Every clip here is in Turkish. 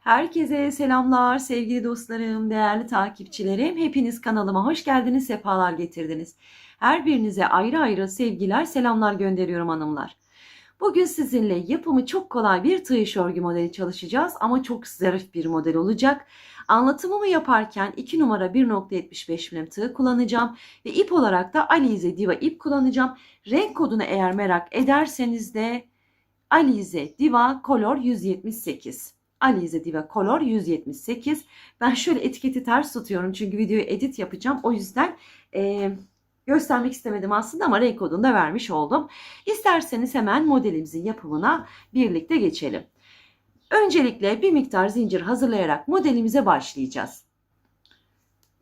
Herkese selamlar sevgili dostlarım, değerli takipçilerim. Hepiniz kanalıma hoş geldiniz, sefalar getirdiniz. Her birinize ayrı ayrı sevgiler, selamlar gönderiyorum hanımlar. Bugün sizinle yapımı çok kolay bir tığ iş örgü modeli çalışacağız ama çok zarif bir model olacak. Anlatımımı yaparken 2 numara 1.75 milim tığ kullanacağım ve ip olarak da Alize Diva ip kullanacağım. Renk kodunu eğer merak ederseniz de Alize Diva Color 178. Alize Diva Color 178. Ben şöyle etiketi ters tutuyorum çünkü videoyu edit yapacağım. O yüzden e, göstermek istemedim aslında ama renk kodunu da vermiş oldum. İsterseniz hemen modelimizin yapımına birlikte geçelim. Öncelikle bir miktar zincir hazırlayarak modelimize başlayacağız.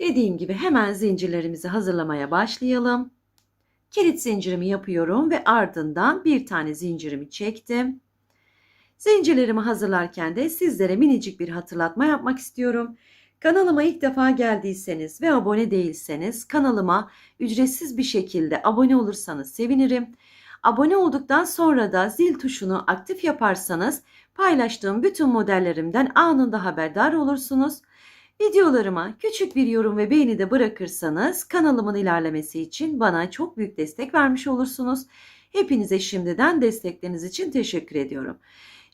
Dediğim gibi hemen zincirlerimizi hazırlamaya başlayalım. Kilit zincirimi yapıyorum ve ardından bir tane zincirimi çektim. Zincirlerimi hazırlarken de sizlere minicik bir hatırlatma yapmak istiyorum. Kanalıma ilk defa geldiyseniz ve abone değilseniz kanalıma ücretsiz bir şekilde abone olursanız sevinirim. Abone olduktan sonra da zil tuşunu aktif yaparsanız paylaştığım bütün modellerimden anında haberdar olursunuz. Videolarıma küçük bir yorum ve beğeni de bırakırsanız kanalımın ilerlemesi için bana çok büyük destek vermiş olursunuz. Hepinize şimdiden destekleriniz için teşekkür ediyorum.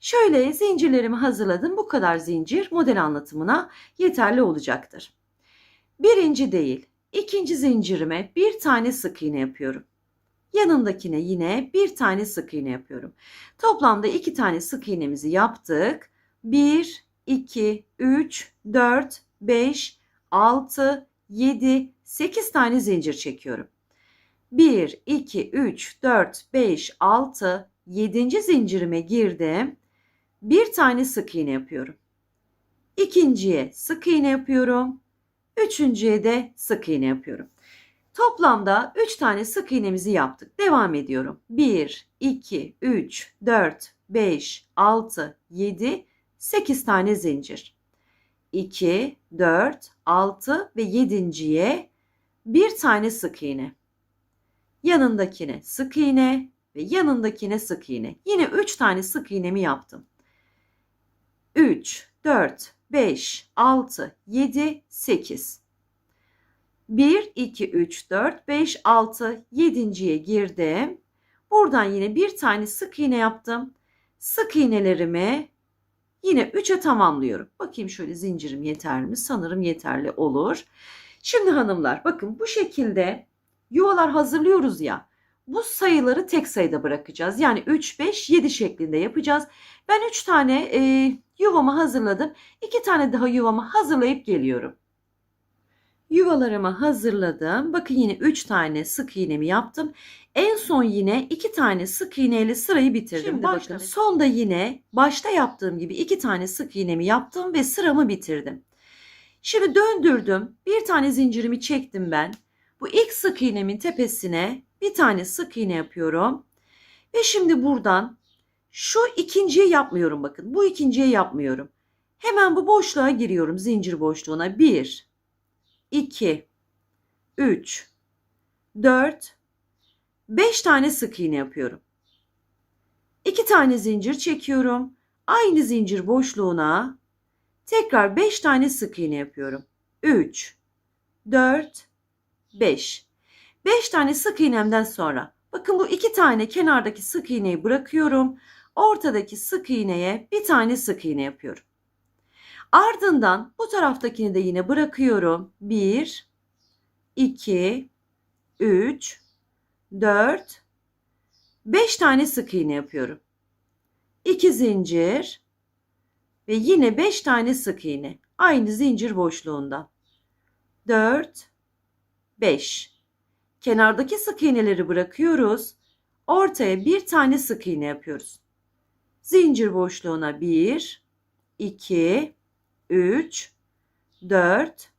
Şöyle zincirlerimi hazırladım. Bu kadar zincir model anlatımına yeterli olacaktır. Birinci değil, ikinci zincirime bir tane sık iğne yapıyorum. Yanındakine yine bir tane sık iğne yapıyorum. Toplamda iki tane sık iğnemizi yaptık. 1, 2, 3, 4, 5, 6, 7, 8 tane zincir çekiyorum. 1, 2, 3, 4, 5, 6, 7. zincirime girdim. Bir tane sık iğne yapıyorum. İkinciye sık iğne yapıyorum. Üçüncüye de sık iğne yapıyorum. Toplamda 3 tane sık iğnemizi yaptık. Devam ediyorum. 1, 2, 3, 4, 5, 6, 7, 8 tane zincir. 2, 4, 6 ve 7.ye bir tane sık iğne. Yanındakine sık iğne ve yanındakine sık iğne. Yine 3 tane sık iğnemi yaptım. 3, 4, 5, 6, 7, 8. 1, 2, 3, 4, 5, 6, 7.ye girdim. Buradan yine bir tane sık iğne yaptım. Sık iğnelerimi yine 3'e tamamlıyorum. Bakayım şöyle zincirim yeterli mi? Sanırım yeterli olur. Şimdi hanımlar bakın bu şekilde yuvalar hazırlıyoruz ya. Bu sayıları tek sayıda bırakacağız. Yani 3, 5, 7 şeklinde yapacağız. Ben 3 tane e, yuvamı hazırladım. 2 tane daha yuvamı hazırlayıp geliyorum. Yuvalarımı hazırladım. Bakın yine 3 tane sık iğnemi yaptım. En son yine 2 tane sık iğneyle sırayı bitirdim. Şimdi bakın sonda yine başta yaptığım gibi 2 tane sık iğnemi yaptım ve sıramı bitirdim. Şimdi döndürdüm. Bir tane zincirimi çektim ben. Bu ilk sık iğnemin tepesine bir tane sık iğne yapıyorum. Ve şimdi buradan şu ikinciye yapmıyorum bakın. Bu ikinciye yapmıyorum. Hemen bu boşluğa giriyorum zincir boşluğuna. 1 2 3 4 5 tane sık iğne yapıyorum. 2 tane zincir çekiyorum. Aynı zincir boşluğuna tekrar 5 tane sık iğne yapıyorum. 3 4 5 5 tane sık iğnemden sonra bakın bu iki tane kenardaki sık iğneyi bırakıyorum. Ortadaki sık iğneye bir tane sık iğne yapıyorum. Ardından bu taraftakini de yine bırakıyorum. 1 2 3 4 5 tane sık iğne yapıyorum. 2 zincir ve yine 5 tane sık iğne. Aynı zincir boşluğunda. 4 5 kenardaki sık iğneleri bırakıyoruz. Ortaya bir tane sık iğne yapıyoruz. Zincir boşluğuna 1, 2, 3, 4,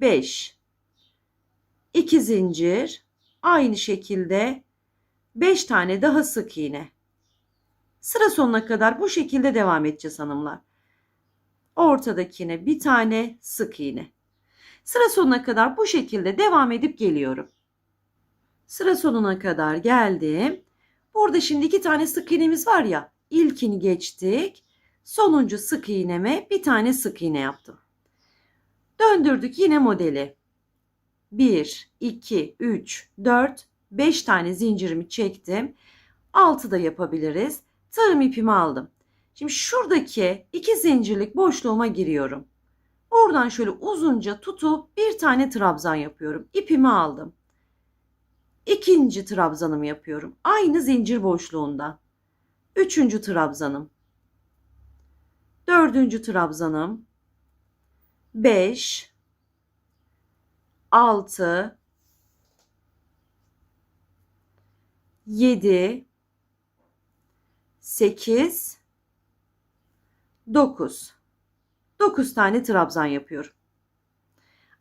5. 2 zincir. Aynı şekilde 5 tane daha sık iğne. Sıra sonuna kadar bu şekilde devam edeceğiz hanımlar. Ortadakine bir tane sık iğne. Sıra sonuna kadar bu şekilde devam edip geliyorum. Sıra sonuna kadar geldim. Burada şimdi iki tane sık iğnemiz var ya. İlkini geçtik. Sonuncu sık iğneme bir tane sık iğne yaptım. Döndürdük yine modeli. 1, 2, 3, 4, 5 tane zincirimi çektim. 6 da yapabiliriz. Tığım ipimi aldım. Şimdi şuradaki iki zincirlik boşluğuma giriyorum. Oradan şöyle uzunca tutup bir tane trabzan yapıyorum. İpimi aldım. İkinci trabzanımı yapıyorum. Aynı zincir boşluğundan. Üçüncü trabzanım. Dördüncü trabzanım. Beş. Altı. Yedi. Sekiz. Dokuz. Dokuz tane trabzan yapıyorum.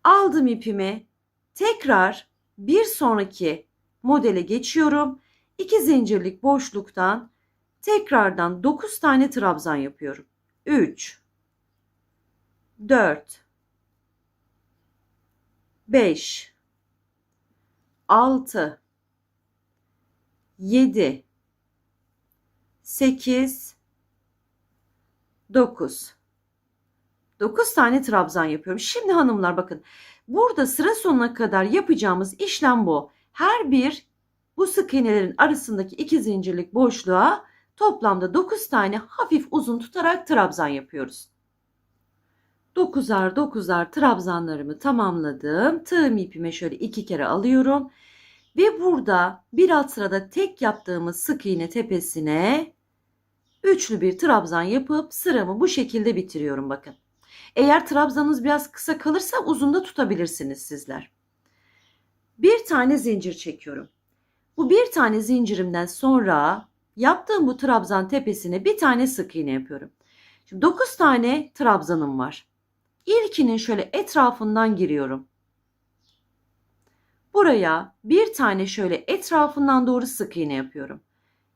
Aldım ipimi. Tekrar bir sonraki modele geçiyorum. İki zincirlik boşluktan tekrardan 9 tane trabzan yapıyorum. 3 4 5 6 7 8 9 9 tane trabzan yapıyorum. Şimdi hanımlar bakın. Burada sıra sonuna kadar yapacağımız işlem bu. Her bir bu sık iğnelerin arasındaki iki zincirlik boşluğa toplamda 9 tane hafif uzun tutarak trabzan yapıyoruz. 9'ar 9'ar trabzanlarımı tamamladım. Tığım ipime şöyle iki kere alıyorum. Ve burada bir alt sırada tek yaptığımız sık iğne tepesine üçlü bir trabzan yapıp sıramı bu şekilde bitiriyorum bakın. Eğer trabzanınız biraz kısa kalırsa uzun da tutabilirsiniz sizler. Bir tane zincir çekiyorum. Bu bir tane zincirimden sonra yaptığım bu trabzan tepesine bir tane sık iğne yapıyorum. Şimdi 9 tane trabzanım var. İlkinin şöyle etrafından giriyorum. Buraya bir tane şöyle etrafından doğru sık iğne yapıyorum.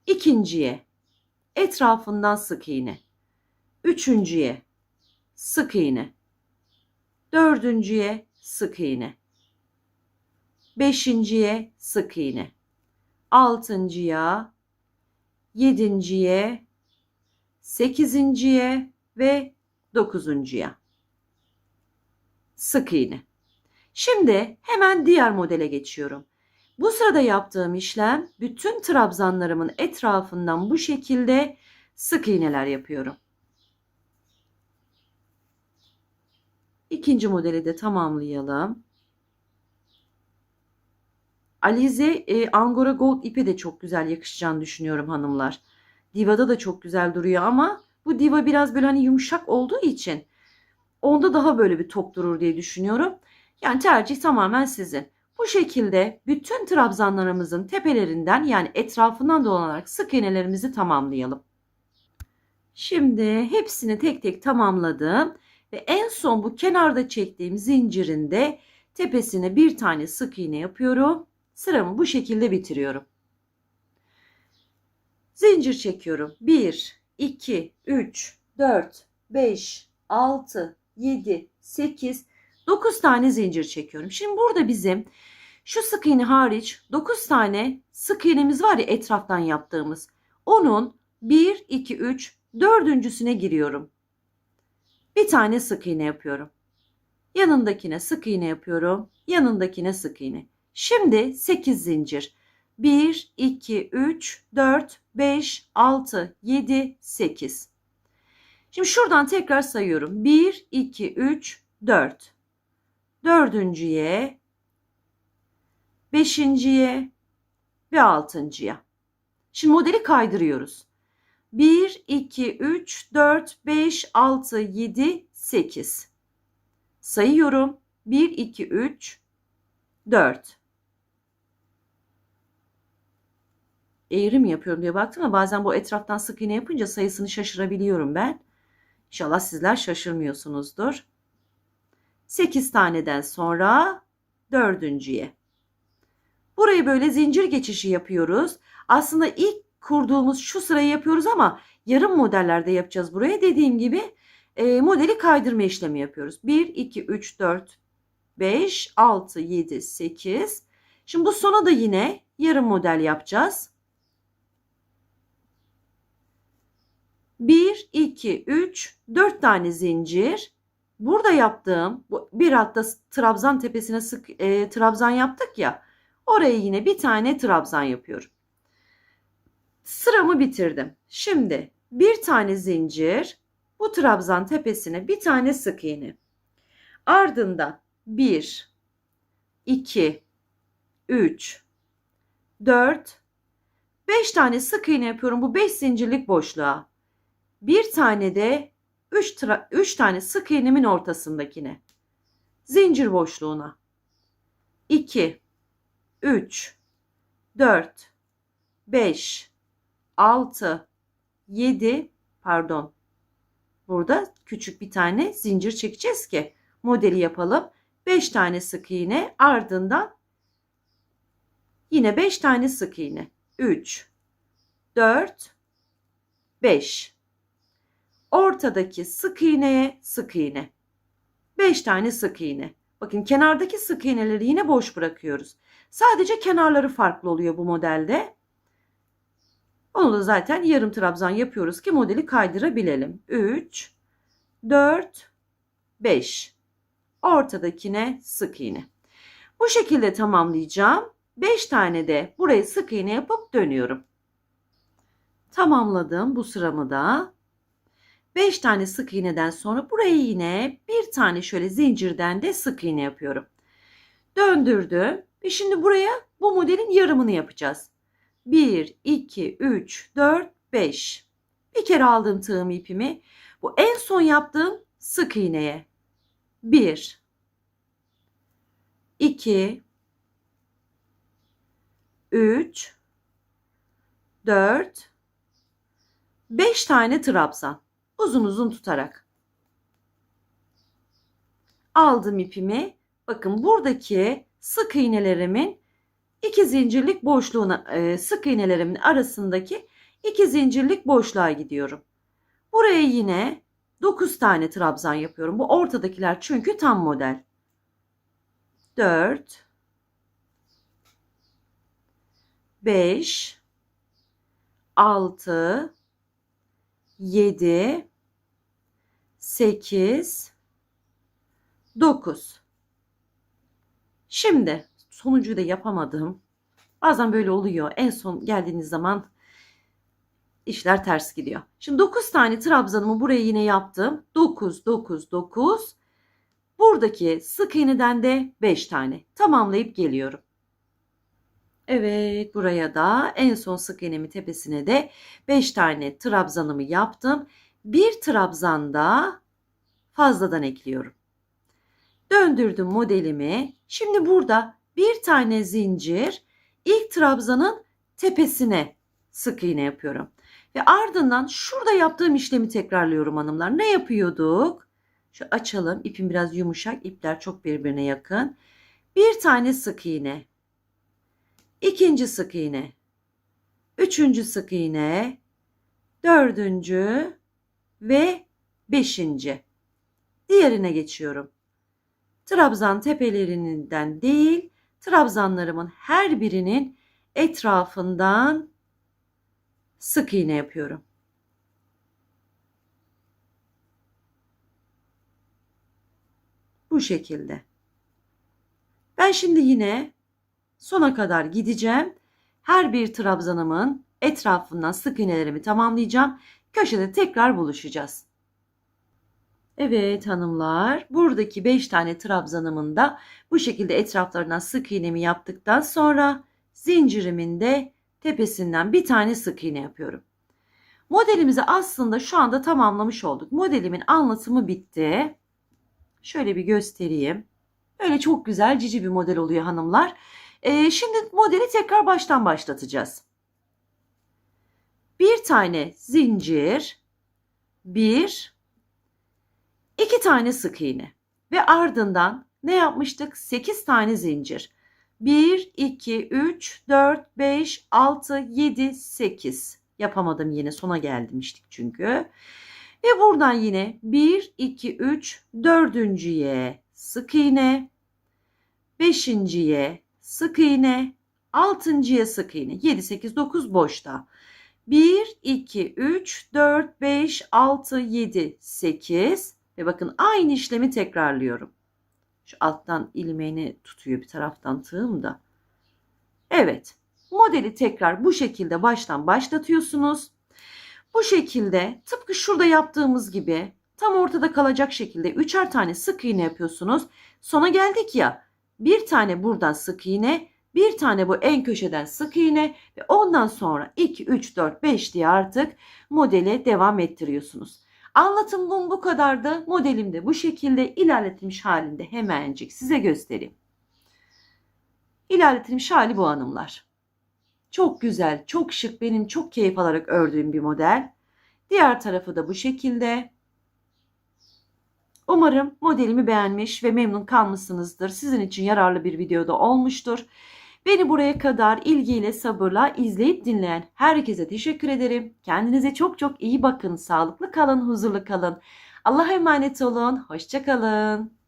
İkinciye etrafından sık iğne. Üçüncüye sık iğne. Dördüncüye sık iğne. Beşinciye sık iğne. Altıncıya, yedinciye, sekizinciye ve dokuzuncuya. Sık iğne. Şimdi hemen diğer modele geçiyorum. Bu sırada yaptığım işlem bütün trabzanlarımın etrafından bu şekilde sık iğneler yapıyorum. İkinci modeli de tamamlayalım. Alize e, Angora Gold ipe de çok güzel yakışacağını düşünüyorum hanımlar. Diva'da da çok güzel duruyor ama bu diva biraz böyle hani yumuşak olduğu için onda daha böyle bir tok durur diye düşünüyorum. Yani tercih tamamen sizin. Bu şekilde bütün trabzanlarımızın tepelerinden yani etrafından dolanarak sık iğnelerimizi tamamlayalım. Şimdi hepsini tek tek tamamladım ve en son bu kenarda çektiğim zincirinde tepesine bir tane sık iğne yapıyorum. Sıramı bu şekilde bitiriyorum. Zincir çekiyorum. 1, 2, 3, 4, 5, 6, 7, 8, 9 tane zincir çekiyorum. Şimdi burada bizim şu sık iğne hariç 9 tane sık iğnemiz var ya etraftan yaptığımız. Onun 1, 2, 3, dördüncüsüne giriyorum. Bir tane sık iğne yapıyorum. Yanındakine sık iğne yapıyorum. Yanındakine sık iğne. Şimdi 8 zincir. 1, 2, 3, 4, 5, 6, 7, 8. Şimdi şuradan tekrar sayıyorum. 1, 2, 3, 4. Dördüncüye, beşinciye ve altıncıya. Şimdi modeli kaydırıyoruz. 1, 2, 3, 4, 5, 6, 7, 8. Sayıyorum. 1, 2, 3, 4. Eğri mi yapıyorum diye baktım ama bazen bu etraftan sık iğne yapınca sayısını şaşırabiliyorum ben. İnşallah sizler şaşırmıyorsunuzdur. 8 taneden sonra dördüncüye. Burayı böyle zincir geçişi yapıyoruz. Aslında ilk kurduğumuz şu sırayı yapıyoruz ama yarım modellerde yapacağız buraya. Dediğim gibi e, modeli kaydırma işlemi yapıyoruz. 1, 2, 3, 4, 5, 6, 7, 8. Şimdi bu sona da yine yarım model yapacağız. 1, 2, 3, 4 tane zincir. Burada yaptığım bu bir altta trabzan tepesine sık e, trabzan yaptık ya. Oraya yine bir tane trabzan yapıyorum. Sıramı bitirdim. Şimdi bir tane zincir bu trabzan tepesine bir tane sık iğne. Ardından 1 2 3 4 5 tane sık iğne yapıyorum bu 5 zincirlik boşluğa. Bir tane de 3 3 tane sık iğnemin ortasındakine. Zincir boşluğuna. 2 3 4 5 6 7 pardon. Burada küçük bir tane zincir çekeceğiz ki modeli yapalım. 5 tane sık iğne ardından yine 5 tane sık iğne. 3 4 5 Ortadaki sık iğneye sık iğne. 5 tane sık iğne. Bakın kenardaki sık iğneleri yine boş bırakıyoruz. Sadece kenarları farklı oluyor bu modelde. Onu da zaten yarım trabzan yapıyoruz ki modeli kaydırabilelim. 3, 4, 5. Ortadakine sık iğne. Bu şekilde tamamlayacağım. 5 tane de buraya sık iğne yapıp dönüyorum. Tamamladım bu sıramı da. 5 tane sık iğneden sonra buraya yine bir tane şöyle zincirden de sık iğne yapıyorum. Döndürdüm ve şimdi buraya bu modelin yarımını yapacağız. 1, 2, 3, 4, 5. Bir kere aldım tığım ipimi. Bu en son yaptığım sık iğneye. 1, 2, 3, 4, 5 tane trabzan uzun uzun tutarak aldım ipimi. Bakın buradaki sık iğnelerimin iki zincirlik boşluğuna e, sık iğnelerimin arasındaki iki zincirlik boşluğa gidiyorum. Buraya yine 9 tane trabzan yapıyorum. Bu ortadakiler çünkü tam model. 4 5 6 7 8 9 Şimdi sonuncuyu da yapamadım. Bazen böyle oluyor. En son geldiğiniz zaman işler ters gidiyor. Şimdi 9 tane trabzanımı buraya yine yaptım. 9 9 9 Buradaki sık iğneden de 5 tane tamamlayıp geliyorum. Evet buraya da en son sık iğnemi tepesine de 5 tane trabzanımı yaptım. Bir trabzanda fazladan ekliyorum. Döndürdüm modelimi. Şimdi burada bir tane zincir ilk trabzanın tepesine sık iğne yapıyorum. Ve ardından şurada yaptığım işlemi tekrarlıyorum hanımlar. Ne yapıyorduk? Şu açalım. İpim biraz yumuşak. İpler çok birbirine yakın. Bir tane sık iğne ikinci sık iğne, üçüncü sık iğne, dördüncü ve beşinci. Diğerine geçiyorum. Trabzan tepelerinden değil, trabzanlarımın her birinin etrafından sık iğne yapıyorum. Bu şekilde. Ben şimdi yine sona kadar gideceğim. Her bir trabzanımın etrafından sık iğnelerimi tamamlayacağım. Köşede tekrar buluşacağız. Evet hanımlar buradaki 5 tane trabzanımın da bu şekilde etraflarından sık iğnemi yaptıktan sonra zincirimin de tepesinden bir tane sık iğne yapıyorum. Modelimizi aslında şu anda tamamlamış olduk. Modelimin anlatımı bitti. Şöyle bir göstereyim. Böyle çok güzel cici bir model oluyor hanımlar. Ee, şimdi modeli tekrar baştan başlatacağız. Bir tane zincir, bir, iki tane sık iğne ve ardından ne yapmıştık? 8 tane zincir. 1, 2, 3, 4, 5, 6, 7, 8. Yapamadım yine sona geldim işte çünkü. Ve buradan yine 1, 2, 3, dördüncüye sık iğne, beşinciye sık iğne, altıncıya sık iğne. 7, 8, 9 boşta. 1, 2, 3, 4, 5, 6, 7, 8 ve bakın aynı işlemi tekrarlıyorum. Şu alttan ilmeğini tutuyor bir taraftan tığım da. Evet. Modeli tekrar bu şekilde baştan başlatıyorsunuz. Bu şekilde tıpkı şurada yaptığımız gibi tam ortada kalacak şekilde üçer tane sık iğne yapıyorsunuz. Sona geldik ya. Bir tane buradan sık iğne, bir tane bu en köşeden sık iğne ve ondan sonra 2, 3, 4, 5 diye artık modele devam ettiriyorsunuz. Anlatımım bu kadardı. Modelim de bu şekilde ilerletilmiş halinde hemencik size göstereyim. İlerletilmiş hali bu hanımlar. Çok güzel, çok şık, benim çok keyif alarak ördüğüm bir model. Diğer tarafı da bu şekilde. Umarım modelimi beğenmiş ve memnun kalmışsınızdır. Sizin için yararlı bir videoda olmuştur. Beni buraya kadar ilgiyle sabırla izleyip dinleyen herkese teşekkür ederim. Kendinize çok çok iyi bakın. Sağlıklı kalın, huzurlu kalın. Allah'a emanet olun. Hoşçakalın.